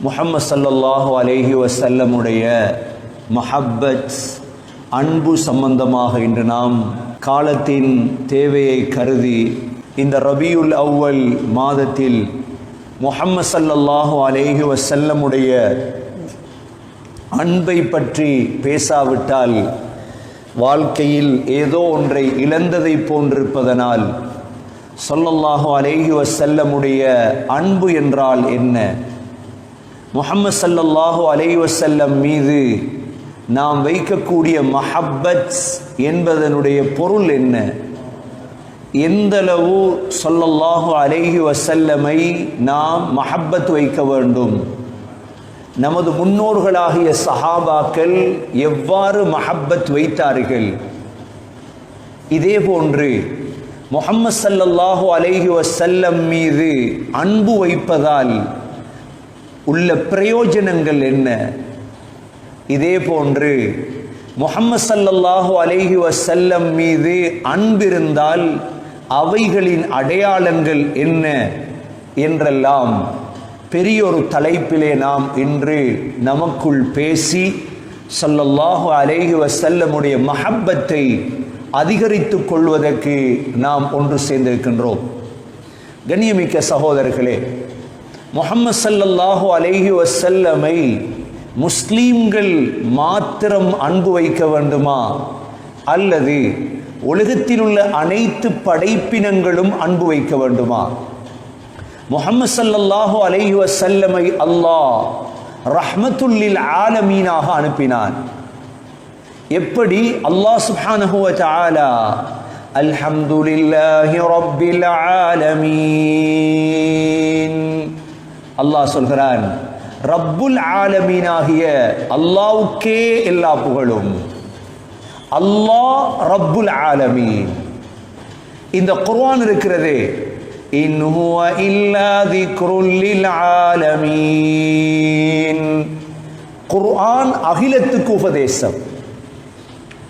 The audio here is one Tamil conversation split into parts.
முஹம்மது ஸல்லல்லாஹு அலேஹி வசல்லமுடைய மஹப்பத் அன்பு சம்பந்தமாக இன்று நாம் காலத்தின் தேவையை கருதி இந்த ரபியுல் அவ்வல் மாதத்தில் முஹம்மது ஸல்லல்லாஹு அலேஹி வசல்லமுடைய அன்பை பற்றி பேசாவிட்டால் வாழ்க்கையில் ஏதோ ஒன்றை இழந்ததை போன்றிருப்பதனால் சொல்லல்லாஹு அலேஹி வசல்லமுடைய அன்பு என்றால் என்ன? முகமது சல்லல்லாஹு அலை வசல்லம் மீது நாம் வைக்கக்கூடிய மஹப்பத் என்பதனுடைய பொருள் என்ன? எந்தளவு சொல்லல்லாஹு அலைஹி வசல்லமை நாம் மஹப்பத் வைக்க வேண்டும்? நமது முன்னோர்களாகிய சஹாபாக்கள் எவ்வாறு மஹப்பத் வைத்தார்கள்? இதே போன்று முகம்மது சல்லல்லாஹு அலைஹி வசல்லம் மீது அன்பு வைப்பதால் உள்ள பிரயோஜனங்கள் என்ன? இதே போன்று முகம்மது சல்லல்லாஹு அலைஹி வசல்லம் மீது அன்பிருந்தால் அவைகளின் அடையாளங்கள் என்ன என்றெல்லாம் பெரிய ஒரு தலைப்பிலே நாம் இன்று நமக்குள் பேசி சல்லல்லாஹு அலைஹி வசல்லமுடைய மஹப்பத்தை அதிகரித்து கொள்வதற்கு நாம் ஒன்று சேர்ந்திருக்கின்றோம். கண்ணியமிக்க சகோதரர்களே முகமது சல்லல்லாஹு அலேஹி வசல்லமை முஸ்லீம்கள் மாத்திரம் அன்பு வைக்க வேண்டுமா? அல்லது உலகத்தில் உள்ள அனைத்து படைப்பினங்களும் அன்பு வைக்க வேண்டுமா? முகமது சல்லல்லாஹு அலைஹி வசல்லமை அல்லாஹ் ரஹ்மத்துல்லில் ஆலமீனாக அனுப்பினான். எப்படி? அல்லாஹ் சுப்ஹானஹு தஆலா அல்ஹம்துலில்லாஹி ரப்பில் ஆலமீன். அல்லாஹ் சொல்கிறான் ரப்புல் ஆலமீனாகிய அல்லாவுக்கே எல்லா புகழும். அல்லாஹ் ரப்புல் ஆலமீன். இந்த குர்ஆன் இருக்கிறது இன் இல்லா திக்ருல் ஆலமீன். குர்ஆன் அகிலத்துக்கு உபதேசம்.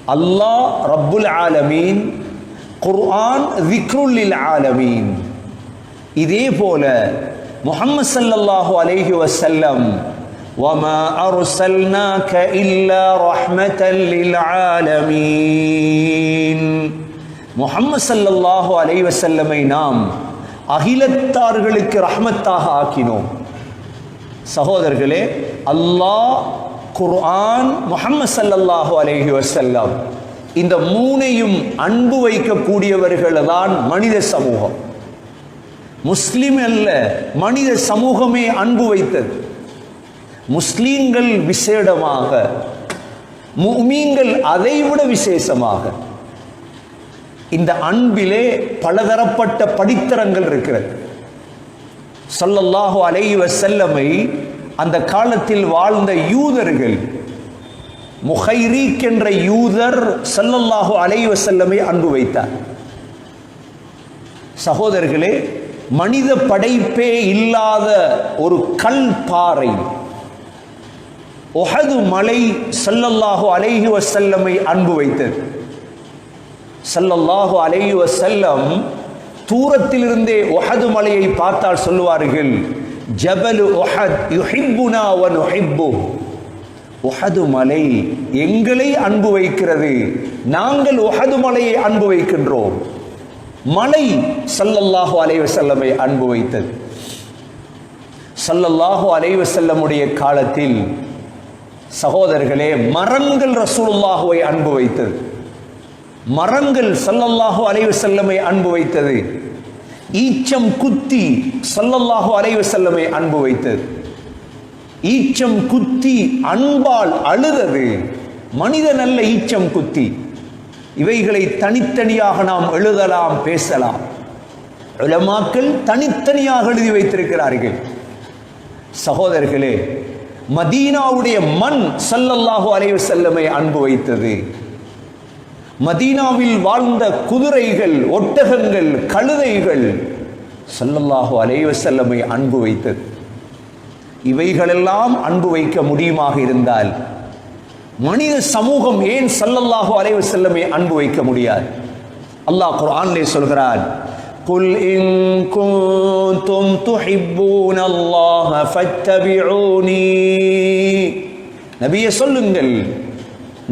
அல்லாஹ் ரப்புல் ஆலமீன். குர்ஆன் விக்ருல்லில் ஆலமீன். இதே போல முஹம்மது ஸல்லல்லாஹு அலைஹி வஸல்லம் وما أرسلناك إلا رحمة للعالمين முஹம்மது ஸல்லல்லாஹு அலைஹி வஸல்லமை நாம் அகிலத்தார்களுக்கு ரஹ்மத்தாக ஆக்கினோம் சகோதரர்களே அல்லாஹ் குர்ஆன் முஹம்மது ஸல்லல்லாஹு அலைஹி வஸல்லம் இந்த மூனையும் அன்பு வைக்கக்கூடியவர்கள் தான் மனித சமூகம் முஸ்லீம் அல்ல மனித சமூகமே அன்பு வைத்தது. முஸ்லீம்கள் விசேடமாக முமீன்கள் அதைவிட விசேஷமாக. இந்த அன்பிலே பலதரப்பட்ட படித்தரங்கள் இருக்கிறது. சொல்லல்லாஹு அலைவ செல்லமை அந்த காலத்தில் வாழ்ந்த யூதர்கள் முஹைரீக் என்ற யூதர் சல்லல்லாஹு அலைவ செல்லமை அன்பு வைத்தார். சகோதரர்களே மனித படைப்பே இல்லாத ஒரு கல் பாறை. ஒஹது மலை சல்லல்லாஹு அலைஹி வசல்லமை அன்பு வைத்தது. சல்லல்லாஹு அலைஹி வசல்லம் தூரத்திலிருந்தே ஒஹது மலையை பார்த்தால் சொல்லுவார்கள் ஜபலு ஒஹத் யுஹிப்புனா வன் ஒஹிப்பு ஒஹது மலை எங்களை அன்பு வைக்கிறது நாங்கள் ஒஹது மலையை அன்பு வைக்கின்றோம். மலை சல்லல்லாஹு அலைஹி செல்லமை அன்பு வைத்தது. சல்லல்லாஹு அலைஹி வஸல்லமுடைய காலத்தில் சகோதரர்களே மரங்கள் ரசூலுல்லாஹுவை அன்பு வைத்தது. மரங்கள் சல்லல்லாஹு அலைஹி செல்லமை அன்பு வைத்தது. ஈச்சம் குத்தி சல்லல்லாஹு அலைஹி செல்லமை அன்பு வைத்தது. ஈச்சம் குத்தி அன்பால் அழுதது. மனிதன் அல்ல ஈச்சம் குத்தி. இவைகளை தனித்தனியாக நாம் எழுதலாம் பேசலாம். உலமாக்கள் தனித்தனியாக எழுதி வைத்திருக்கிறார்கள். சகோதரர்களே மதீனாவுடைய மண் சல்லல்லாஹு அலைவு செல்லமை அன்பு வைத்தது. மதீனாவில் வாழ்ந்த குதிரைகள் ஒட்டகங்கள் கழுதைகள் சல்லல்லாஹு அலைவு செல்லமை அன்பு வைத்தது. இவைகளெல்லாம் அன்பு வைக்க முடியுமாக இருந்தால் மனித சமூகம் ஏன் சல்லல்லாஹு அலைஹி வஸல்லமை அன்பு வைக்க முடியாது அல்லாஹ் குர்ஆனிலே சொல்கிறான் قل إن كنتم تحبون الله فاتبعوني நபியே சொல்லுங்கள்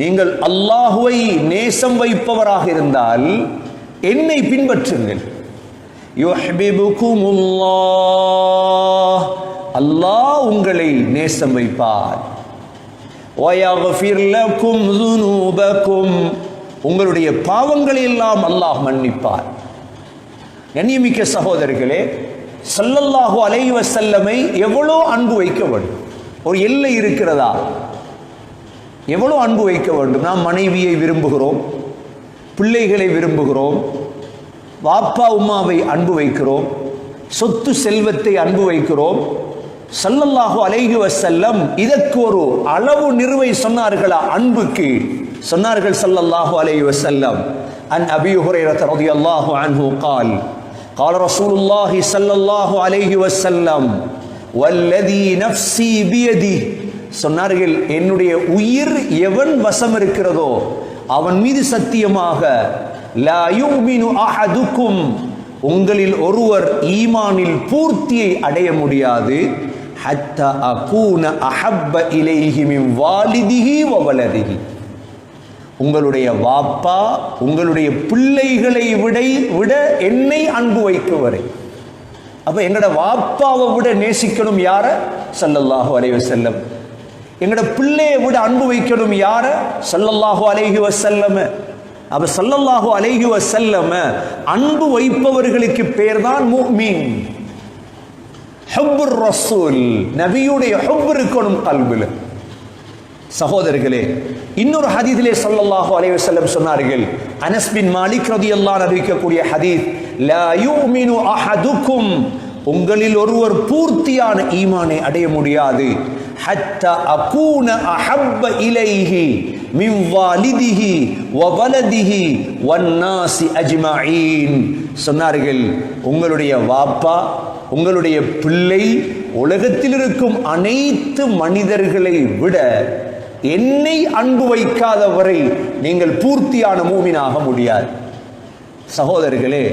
நீங்கள் அல்லாஹுவை நேசம் வைப்பவராக இருந்தால் என்னை பின்பற்றுங்கள் யுஹ்பிபுகுமுல்லாஹ் அல்லாஹ் உங்களை நேசம் வைப்பார் وَيَغْفِرْ لَكُمْ ذُنُوبَكُمْ உங்களுடைய பாவங்களை எல்லாம் அல்லாஹ் மன்னிப்பார். கண்ணியமிக்க சகோதரர்களே சல்லல்லாஹு அலைவ செல்லமை எவ்வளோ அன்பு வைக்க வேண்டும்? ஒரு எல்லை இருக்கிறதா? எவ்வளோ அன்பு வைக்க வேண்டும்? நாம் மனைவியை விரும்புகிறோம் பிள்ளைகளை விரும்புகிறோம் வாப்பா உம்மாவை அன்பு வைக்கிறோம் சொத்து செல்வத்தை அன்பு வைக்கிறோம். ஸல்லல்லாஹு அலைஹி வஸல்லம் இதற்கு ஒரு அளவு நிறுவை சொன்னார்களா அன்புக்கு சொன்னார்கள் ஸல்லல்லாஹு அலைஹி வஸல்லம் அன் அபி ஹுரைரத் ரலியல்லாஹு அன்ஹு قال قال رسول الله صلى الله عليه وسلم والذي نفسي بيده சொன்னார்கள் என்னுடைய உயிர் எவன் வசம் இருக்கிறதோ அவன் மீது சத்தியமாக லா யுமினு அஹதுக்கும் உங்களில் ஒருவர் ஈமானில் பூர்த்தியை அடைய முடியாது ஹத்த அகூன அஹப்ப இலைஹி மின் வாலிதிஹி உங்களுடைய வாப்பா உங்களுடைய பிள்ளைகளை விட விட என்னை அன்பு வைக்கும் வரை அப்ப எங்களோட வாப்பாவை விட நேசிக்கணும் யார? சல்லல்லாஹு அலைஹி செல்லம் எங்களோட பிள்ளையை விட அன்பு வைக்கணும் யார? சல்லல்லாஹு அலைஹி வஸல்லம். அப்ப சல்லல்லாஹு அலைஹி வஸல்லம் அன்பு வைப்பவர்களுக்கு பேர் தான் மீன் ஹுப்புர் ரசூல். நபியுடைய ஹுப் இருக்கணும் கல்வில சகோதரர்களே இன்னொரு ஹதீதிலே சொல்லல்லாஹு அலைஹி வஸல்லம் சொன்னார்கள். அனஸ் பின் மாலிக் ரலியல்லாஹு அன்ஹு அறிவிக்கக்கூடிய ஹதீஸ் லா யூமினு அஹதுக்கும். உங்களில் ஒருவர் பூர்த்தியான ஈமானை அடைய முடியாது. ஹத்த அகூன அஹப்ப இலைஹி மின் வாலிதிஹி வ வலதிஹி வன்னாசி அஜ்மாயின் சொன்னார்கள் உங்களுடைய வாப்பா உங்களுடைய பிள்ளை உலகத்தில் இருக்கும் அனைத்து மனிதர்களை விட என்னை அன்பு வைக்காதவரை நீங்கள் பூர்த்தியான மூவினாக முடியாது. சகோதரர்களே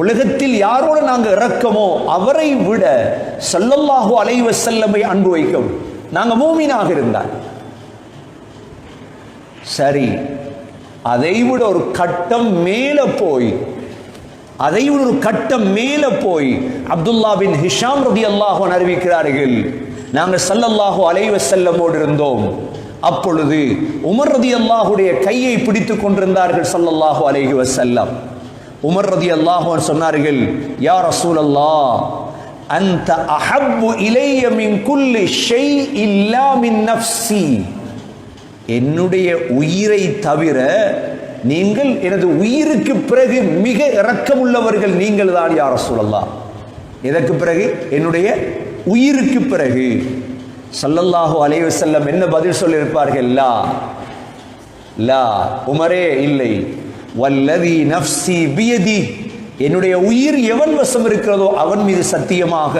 உலகத்தில் யாரோட நாங்கள் இறக்கமோ அவரை விட ஸல்லல்லாஹு அலைவ செல்லமை அன்பு வைக்கும் நாங்கள் மூமினாக இருந்தால். சரி அதை விட ஒரு கட்டம் மேலே போய் அதை ஒரு கட்டம் மேல போய் அப்துல்லா பின் ஹிஷாம் ரதி அல்லாஹு அறிவிக்கிறார்கள். நாங்கள் சல்லல்லாஹோ அலைவ செல்லமோடு இருந்தோம். அப்பொழுது உமர் ரதி அல்லாஹுடைய கையை பிடித்துக் கொண்டிருந்தார்கள் சல்லல்லாஹோ அலைஹி செல்லம் உமர் ரதி அல்லாஹுவன் சொன்னார்கள் யா ரசூலல்லாஹ் அந்த அஹப்பு இளைய மின் குல்லி ஷெய் இல்லா மின் நஃப்சி என்னுடைய உயிரை தவிர நீங்கள் எனது உயிருக்கு பிறகு மிக இரக்கமுள்ளவர்கள் நீங்கள் தான் யார் சொல்லலாம் இதற்கு பிறகு? என்னுடைய உயிருக்கு பிறகு. ஸல்லல்லாஹு அலைஹி செல்லம் என்ன பதில் சொல்லியிருப்பார்கள்? லா. லா. உமரே இல்லை. வல்லதி நஃப்சி பியதி. என்னுடைய உயிர் எவன் வசம் இருக்கிறதோ அவன் மீது சத்தியமாக.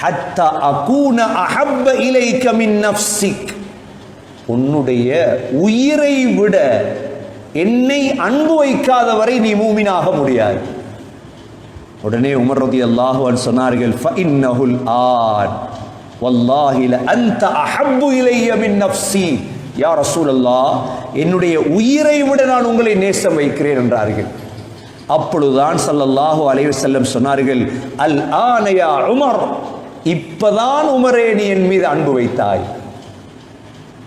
ஹத்தா அகூன அஹப்ப இலைக்க மின் நஃப்சிக் உன்னுடைய உயிரை விட என்னை அன்பு வைக்காத வரை நீ மூமினாக முடியாது. உடனே உமர் ரதி அல்லாஹுவன் சொன்னார்கள் ஃபஇன்னஹுல் ஆன். வல்லாஹில அந்த அஹப்பு இலைய மின் நஃப்சி யா ரசூலல்லாஹ் என்னுடைய உயிரை விட நான் உங்களை நேசம் வைக்கிறேன் என்றார்கள். அப்பொழுதுதான் சல்லல்லாஹு அலைவு செல்லம் சொன்னார்கள் அல் ஆனயா உமர். இப்பதான் உமரே நீ என் மீது அன்பு வைத்தாய்.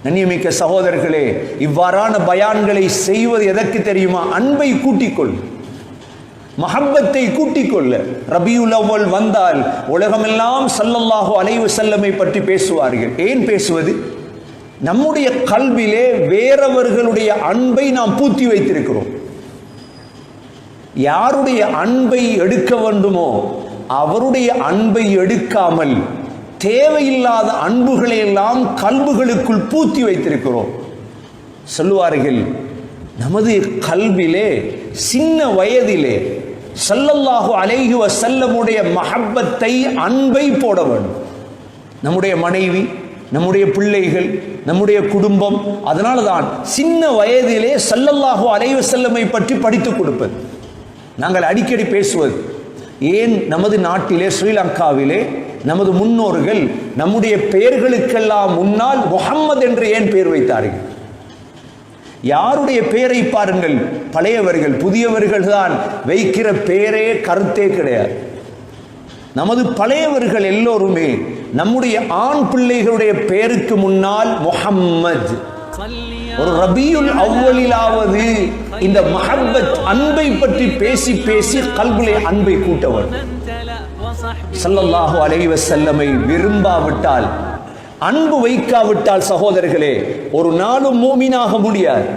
நன்னியமிக்க சகோதரர்களே இவ்வாறான பயான்களை செய்வது எதற்கு தெரியுமா? அன்பை கூட்டிக்கொள். மஹப்பத்தை கூட்டிக்கொள்ள ரபியுல் அவ்வல் வந்தால் உலகமெல்லாம் சல்லல்லாஹோ அலைவு செல்லமை பற்றி பேசுவார்கள். ஏன் பேசுவது? நம்முடைய கல்விலே வேறவர்களுடைய அன்பை நாம் பூத்தி வைத்திருக்கிறோம். யாருடைய அன்பை எடுக்க வேண்டுமோ அவருடைய அன்பை எடுக்காமல் தேவையில்லாத அன்புகளை எல்லாம் கல்புகளுக்குள் பூத்தி வைத்திருக்கிறோம். சொல்லுவார்கள் நமது கல்விலே சின்ன வயதிலே சல்லல்லாஹு அலைஹி செல்லமுடைய மஹப்பத்தை அன்பை போட வேண்டும். நம்முடைய மனைவி நம்முடைய பிள்ளைகள் நம்முடைய குடும்பம் அதனால தான் சின்ன வயதிலே சல்லல்லாஹு அலைவ செல்லமை பற்றி படித்துக் கொடுப்பது. நாங்கள் அடிக்கடி பேசுவது ஏன் நமது நாட்டிலே ஸ்ரீலங்காவிலே நமது முன்னோர்கள் நம்முடைய பெயர்களுக்கெல்லாம் முன்னால் முகம்மது என்று ஏன் பெயர் வைத்தார்கள்? யாருடைய பெயரை பாருங்கள்? பழையவர்கள் புதியவர்கள் தான் வைக்கிற பெயரே கருத்தே கிடையாது. நமது பழையவர்கள் எல்லோருமே நம்முடைய ஆண் பிள்ளைகளுடைய பெயருக்கு முன்னால் முகம்மது ஒரு ரபியுல் அவ்வளிலாவது இந்த மஹப்பத் அன்பை பற்றி பேசி பேசி கல்விலே அன்பை கூட்டவர். சல்லல்லாஹு அலைவ செல்லமை விரும்பாவிட்டால் அன்பு வைக்காவிட்டால் சகோதரர்களே ஒரு நாளும் மூமினாக முடியாது.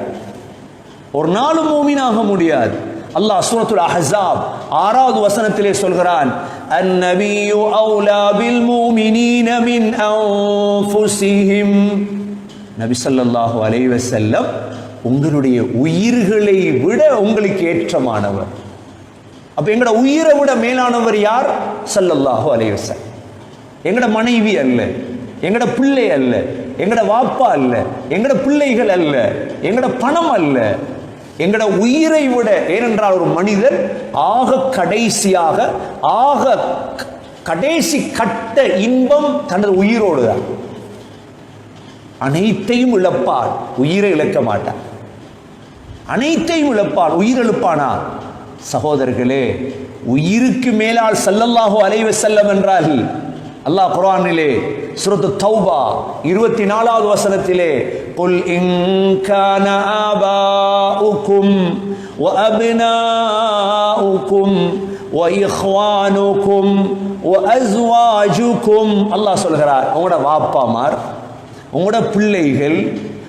ஒரு நாளும் மூமினாக முடியாது. அல்லாஹ் சூரத்துல் அஹசாப் ஆறாவது வசனத்திலே சொல்கிறான் அந்நபியு அவுலா பில் மூமினீன மின் அன்ஃபுஸிஹிம் நபி ஸல்லல்லாஹு அலைஹி வஸல்லம் உங்களுடைய உயிர்களை விட உங்களுக்கு ஏற்றமானவர். அப்ப எங்கட உயிரை விட மேலானவர் யார்? சல்லல்லாஹு அலைஹி வஸல்லம். எங்கட மனைவி அல்ல எங்கட பிள்ளை அல்ல எங்கட வாப்பா அல்ல எங்கட பிள்ளைகள் அல்ல எங்கட பணம் அல்ல. எங்கட உயிரை விட ஏனென்றால் ஒரு மனிதர் ஆக கடைசியாக ஆக கடைசி கட்ட இன்பம் தனது உயிரோடு தான். அனைத்தையும் இழப்பார் உயிரை இழக்க மாட்டார். அனைத்தையும் இழப்பார் உயிர் எழுப்பானா? சகோதரர்களே உயிருக்கு மேலால் ஸல்லல்லாஹு அலைஹி வஸல்லம் என்றால் அல்லாஹ் குர்ஆனிலே சூரத்து தௌபா இருபத்தி நாலாவது வசனத்திலே قل إن كان آباؤكم وأبناؤكم وإخوانكم وأزواجكم அல்லாஹ் சொல்கிறார் உங்களோட வாப்பாமார் உங்களோட பிள்ளைகள்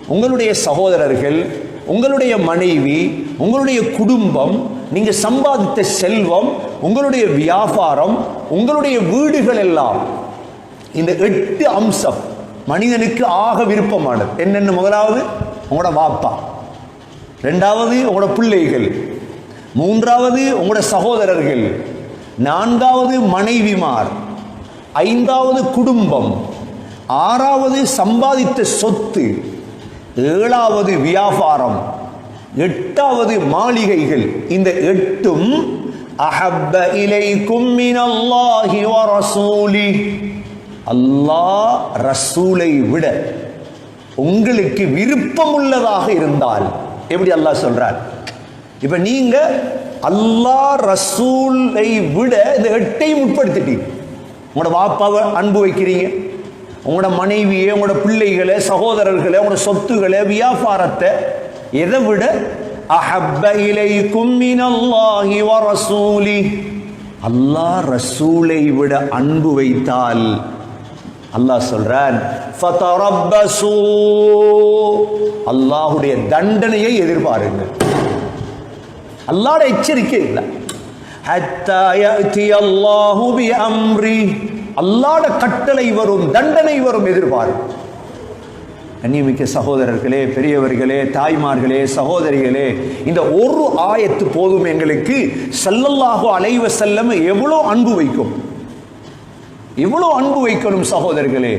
உங்களுடைய சகோதரர்கள் உங்களுடைய மனைவி உங்களுடைய குடும்பம் நீங்க சம்பாதித்த செல்வம் உங்களுடைய வியாபாரம் உங்களுடைய வீடுகள் எல்லாம் இந்த எட்டு அம்சம் மனிதனுக்கு ஆக விருப்பமானது. என்னென்ன முதலாவது? உங்களோட வாப்பா. ரெண்டாவது உங்களோட பிள்ளைகள். மூன்றாவது உங்களோட சகோதரர்கள். நான்காவது மனைவிமார். ஐந்தாவது குடும்பம். ஆறாவது சம்பாதித்த சொத்து. ஏழாவது வியாபாரம். எட்டாவது மாளிகைகள். இந்த எட்டும் அஹப்ப இலைக்கும் மினல்லாஹி வ ரசூலி அல்லாஹ் ரசூலை விட உங்களுக்கு விருப்பமுள்ளதாக இருந்தால் எப்படி அல்லாஹ் சொல்றார்? இப்ப நீங்க அல்லாஹ் ரசூலை விட இந்த எட்டையும் உட்படுத்திட்டீங்க உங்களோட வாப்பாவை அன்பு வைக்கிறீங்க. உங்களோட மனைவியை உங்களோட பிள்ளைகளை சகோதரர்களை உங்களோட சொத்துக்களை வியாபாரத்தை எதை விட? அஹப்ப இலைக்கும் மினல்லாஹி வ ரசூலி. அல்லாஹ் ரசூலை விட அன்பு வைத்தால் அல்லாஹ் சொல்றான் ஃபதரப்பசு. அல்லாஹ்வுடைய தண்டனையை எதிர்பாருங்கள். அல்லாஹ்வுடைய எச்சரிக்கை இல்லை. ஹத்தா யஅதி அல்லாஹு பி அம்ரி. அல்லாஹ்வுடைய கட்டளை வரும் தண்டனை வரும் எதிர்பாருங்கள். கண்ணியமிக்க சகோதரர்களே பெரியவர்களே தாய்மார்களே சகோதரிகளே இந்த ஒரு ஆயத்து போதும் எங்களுக்கு செல்லல்லாகோ அலைவ செல்லம் எவ்வளோ அன்பு வைக்கும். இவ்வளோ அன்பு வைக்கணும் சகோதரர்களே.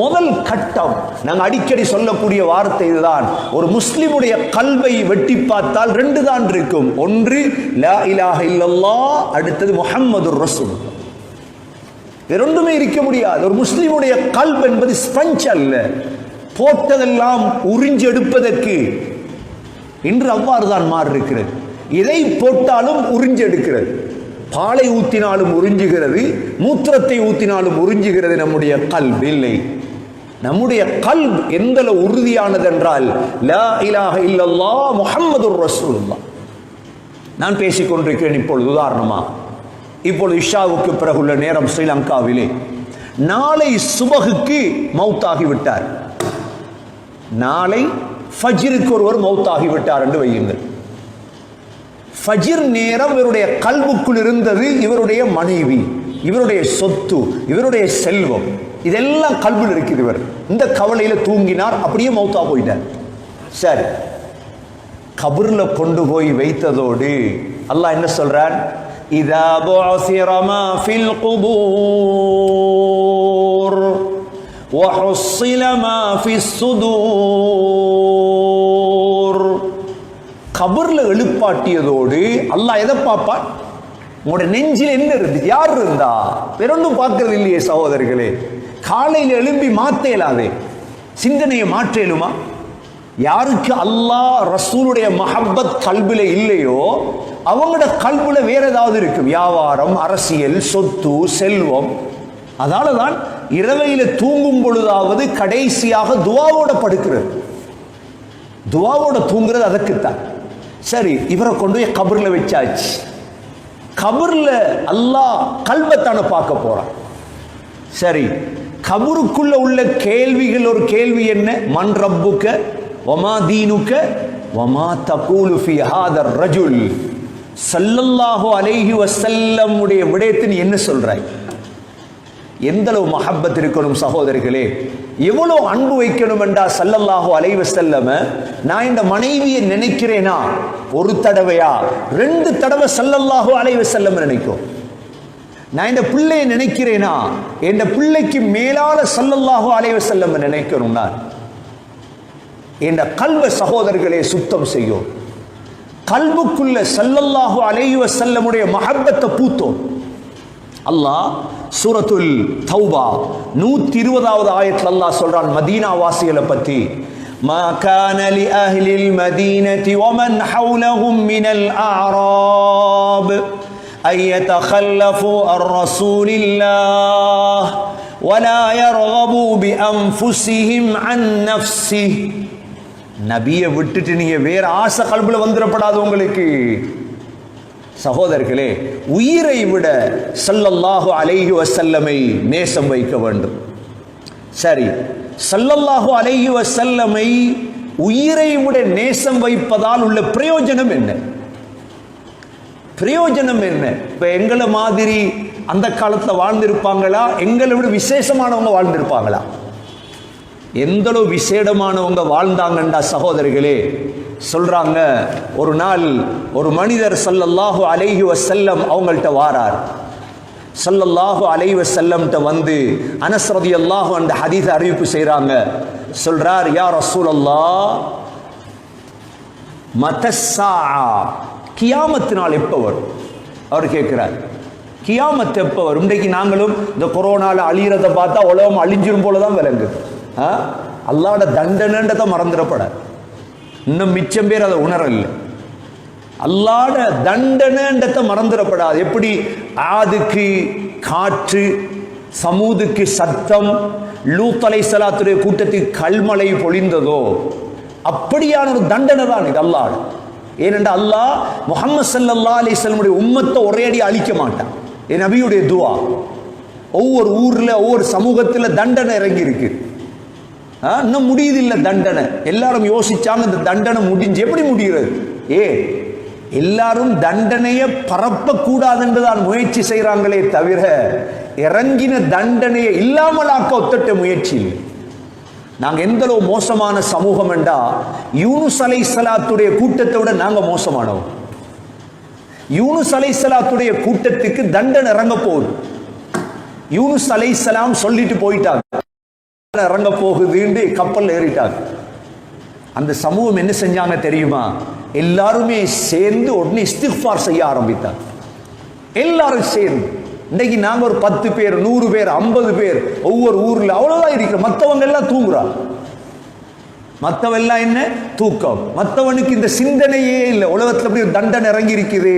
முதல் கட்டம் நாங்கள் அடிக்கடி சொல்லக்கூடிய வார்த்தை இதுதான். ஒரு முஸ்லிமுடைய கல்வை வெட்டி பார்த்தால் ரெண்டு தான் இருக்கும். ஒன்று லா இலாக இல்லல்லா அடுத்தது முஹம்மது ரசூல். ரெண்டுமே இருக்க முடியாது. ஒரு முஸ்லிமுடைய கல்வ் என்பது ஸ்பஞ்ச் அல்ல. போட்டதெல்லாம் உறிஞ்செடுப்பதற்கு. இன்று அவ்வாறு தான் மாறிருக்கிறது எதை போட்டாலும் உறிஞ்செடுக்கிறது. பாலை ஊத்தினாலும் உறிஞ்சுகிறது மூத்திரத்தை ஊத்தினாலும் உறிஞ்சுகிறது நம்முடைய கல்வி இல்லை. நம்முடைய கல்ப் எந்த உறுதியானது என்றால் லா இலாஹ இல்லல்லாஹ் முஹம்மதுர் நான் பேசிக்கொண்டிருக்கிறேன் இப்பொழுது உதாரணமா இப்பொழுது இஷாவுக்கு பிறகுள்ள நேரம் ஸ்ரீலங்காவிலே. நாளை சுபகுக்கு மௌத்தாகி விட்டார் நாளை ஃபஜிருக்கு ஒருவர் மௌத்தாகி விட்டார் என்று வையுங்கள். ஃபஜிர் நேரம் இவருடைய கல்வுக்குள் இருந்தது இவருடைய மனைவி இவருடைய சொத்து இவருடைய செல்வம். இதெல்லாம் கல்வியில் இருக்குது இவர். இந்த கவலையில் தூங்கினார் அப்படியே மௌத்தா போயிட்டார். சரி. கபர்ல கொண்டு போய் வைத்ததோடு அல்லாஹ் என்ன சொல்றான் இதா கபர்ல எழுப்பாட்டியதோடு அல்லாஹ் எதை பார்ப்பான்? உங்களோட நெஞ்சில் என்ன இருந்து யார் இருந்தா? வேறொன்றும் பார்க்கறது இல்லையே சகோதரர்களே. காலையில் எழும்பி மாத்த இயலாதே சிந்தனையை மாற்ற இயலுமா யாருக்கு அல்லாஹ் ரசூலுடைய மஹப்பத் கல்வில இல்லையோ அவங்களோட கல்வில வேற ஏதாவது இருக்கும். வியாபாரம் அரசியல் சொத்து செல்வம். அதனால தான் இரவையில் தூங்கும் பொழுதாவது கடைசியாக துவாவோட படுக்கிறது. துவாவோட தூங்குறது அதுக்குத்தான் சரி இவரை கொண்டு போய் கபரில் வச்சாச்சு. கபரில் அல்லாஹ் கல்வத்தான பார்க்க போறான். சரி கபருக்குள்ள உள்ள கேள்விகள் ஒரு கேள்வி என்ன? மண் ரப்புக்க வமா தீனுக்க வமா தகூலு ஃபி ஹாதர் ரஜுல். சல்லல்லாஹு அலைஹி வஸல்லம் உடைய என்ன சொல்றாய்? எந்த அளவு மஹப்பத் இருக்கணும் சகோதரிகளே? எவ்வளோ அன்பு வைக்கணும் என்றா சல்லல்லாஹோ அலைவ செல்லம நான் இந்த மனைவியை நினைக்கிறேனா? ஒரு தடவையா? ரெண்டு தடவை சல்லல்லாஹோ அலைவ செல்லம் நினைக்கும். நான் இந்த பிள்ளையை நினைக்கிறேனா? என் பிள்ளைக்கு மேலால சல்லல்லாஹோ அலைவ செல்லம் நினைக்கணும் நான். என் கல்வ சகோதரர்களே சுத்தம் செய்யும். கல்வுக்குள்ள சல்லல்லாஹோ அலைவ செல்லமுடைய மஹப்பத்தை பூத்தோம். அல்லாஹ் சூரத்துல் தௌபா நூத்தி இருபதாவது ஆயத்தில் அல்லாஹ் சொல்றான் மதீனா வாசிகளை பத்தி ما كان لأهل المدينة ومن حولهم من الأعراب أن يتخلفوا عن رسول الله ولا يرغبوا بأنفسهم عن نفسه நபியை விட்டுட்டு நீங்க வேற ஆசை கல்புல வந்துடப்படாது உங்களுக்கு சகோதரர்களே உயிரை விட சல்லல்லாஹு அலைஹி வசல்லமை நேசம் வைக்க வேண்டும். சரி சல்லல்லாஹு அலைஹி வசல்லமை உயிரை விட நேசம் வைப்பதால் உள்ள பிரயோஜனம் என்ன? பிரயோஜனம் என்ன? இப்ப எங்களை மாதிரி அந்த காலத்தில் வாழ்ந்திருப்பாங்களா? எங்களை விட விசேஷமானவங்க வாழ்ந்திருப்பாங்களா? எந்தளவு விசேடமானவங்க வாழ்ந்தாங்கண்டா சகோதரிகளே சொல்றாங்க ஒரு நாள் ஒரு மனிதர் சல்லல்லாஹு அலைஹி வசல்லம் அவங்கள்ட்ட வாரார். சல்லல்லாஹு அலைஹி வசல்லம்ட்ட வந்து அனஸ் ரலியல்லாஹு அந்த ஹதீஸ் அறிவிப்பு செய்றாங்க. சொல்றார் யா ரசூலல்லாஹ் மதஸ்ஸா கியாமத்து நாள் எப்போ வரும்? அவர் கேட்கிறார் கியாமத்து எப்போ வரும்? இன்றைக்கு நாங்களும் இந்த கொரோனால அழியிறத பார்த்தா உலகம் அழிஞ்சிரும் போல தான் விளங்குது அல்லாட தண்டனைன்றதை மறந்துடப்படாது. இன்னும் மிச்சம் பேர் அதை உணரல அல்லாட தண்டனைன்றதை மறந்துடப்படாது. எப்படி? ஆதுக்கு காற்று சமூதுக்கு சத்தம் லூத்தலை சலாத்துடைய கூட்டத்துக்கு கல்மலை பொழிந்ததோ அப்படியான ஒரு தண்டனை தான் இது அல்லாஹ் ஏனென்றால் அல்லாஹ் முகமது சல்லல்லா அலிஸ்லமுடைய உம்மத்தை ஒரே அடி அழிக்க மாட்டான். என் நபியுடைய துவா. ஒவ்வொரு ஊர்ல ஒவ்வொரு சமூகத்தில் தண்டனை இறங்கி இருக்கு இன்னும் முடியுது இல்லை தண்டனை. எல்லாரும் யோசிச்சாங்க இந்த தண்டனை முடிஞ்சு எப்படி முடிகிறது? ஏ எல்லாரும் தண்டனையை பரப்ப கூடாதுன்றுதான் முயற்சி செய்கிறாங்களே தவிர இறங்கின தண்டனையை இல்லாமலாக்க ஒத்தட்ட முயற்சி இல்லை. நாங்க எந்த அளவு மோசமான சமூகம் என்றா யூனுஸ் அலை சலாத்துடைய கூட்டத்தை விட நாங்க மோசமானோம் யூனுஸ் அலை சலாத்துடைய கூட்டத்துக்கு தண்டனை இறங்க போகுது. யூனுஸ் அலை சலாம் சொல்லிட்டு போயிட்டாங்க. இறங்க போகுதுன்னு கப்பல் ஏறிட்டாங்க. அந்த சமூகம் என்ன செஞ்சாங்க தெரியுமா? எல்லாருமே சேர்ந்து உடனே இஸ்திஃபார் செய்ய ஆரம்பித்தாங்க. எல்லாரும் சேர்ந்து. இன்னைக்கு நாங்கள் ஒரு பத்து பேர் நூறு பேர் ஐம்பது பேர் ஒவ்வொரு ஊரில் அவ்வளோதான் இருக்கிறோம் மற்றவங்க எல்லாம் தூங்குறா மற்றவெல்லாம் என்ன? தூக்கம். மற்றவனுக்கு இந்த சிந்தனையே இல்லை. உலகத்தில் அப்படி ஒரு தண்டனை இறங்கி இருக்குது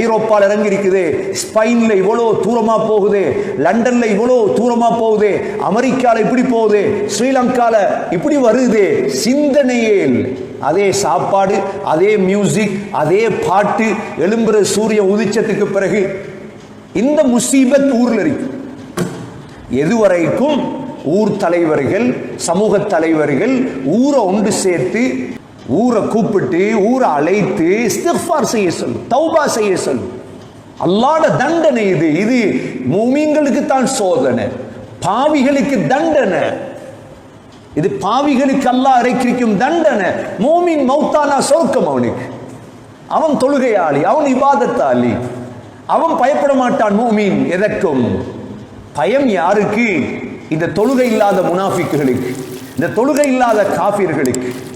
ஐரோப்பாவில் இறங்கி இருக்குது ஸ்பெயின்ல இவ்வளோ தூரமாக போகுது. லண்டனில் இவ்வளோ தூரமாக போகுது. அமெரிக்காவில் இப்படி போகுது. ஸ்ரீலங்காவில் இப்படி வருது. சிந்தனையே அதே சாப்பாடு அதே மியூசிக் அதே பாட்டு எழும்புற சூரிய உதிச்சத்துக்கு பிறகு இந்த முசீபத் ஊரில் இருக்கு. எதுவரைக்கும் ஊர் தலைவர்கள் சமூக தலைவர்கள் ஊரை ஒன்று சேர்த்து ஊரை கூப்பிட்டு ஊரை அழைத்து இஸ்திஃபார் செய்ய சொல்லு தௌபா செய்ய சொல்லு. அல்லாட தண்டனை இது. இது மூமிங்களுக்கு தான் சோதனை. பாவிகளுக்கு தண்டனை. இது பாவிகளுக்கு அல்லாஹ் இறைக்கிருக்கும் தண்டனை. மூமின் மௌத்தானா சொர்க்கம் அவனுக்கு. அவன் தொழுகையாளி அவன் இபாதத்தாளி. அவன் பயப்பட மாட்டான் மூமின் எதற்கும். பயம் யாருக்கு? இந்த தொழுகை இல்லாத முனாஃபிக்குகளுக்கு. இந்த தொழுகை இல்லாத காஃபியர்களுக்கு